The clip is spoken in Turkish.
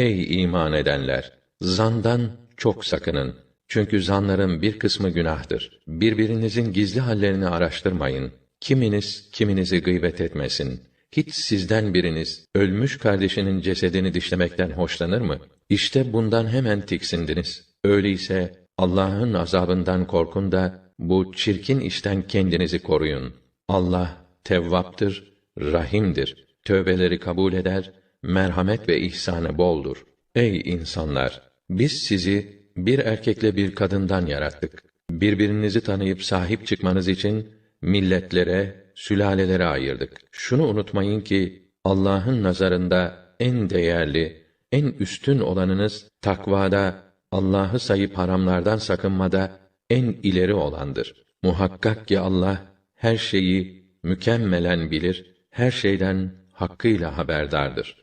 Ey iman edenler! Zandan çok sakının. Çünkü zanların bir kısmı günahtır. Birbirinizin gizli hallerini araştırmayın. Kiminiz kiminizi gıybet etmesin. Hiç sizden biriniz ölmüş kardeşinin cesedini dişlemekten hoşlanır mı? İşte bundan hemen tiksindiniz. Öyleyse Allah'ın azabından korkun da bu çirkin işten kendinizi koruyun. Allah tevvaptır, rahimdir. Tövbeleri kabul eder, merhamet ve ihsanı boldur. Ey insanlar! Biz sizi bir erkekle bir kadından yarattık. Birbirinizi tanıyıp sahip çıkmanız için milletlere, sülalelere ayırdık. Şunu unutmayın ki Allah'ın nazarında en değerli, en üstün olanınız takvada, Allah'ı sayıp haramlardan sakınmada en ileri olandır. Muhakkak ki Allah her şeyi mükemmelen bilir, her şeyden hakkıyla haberdardır.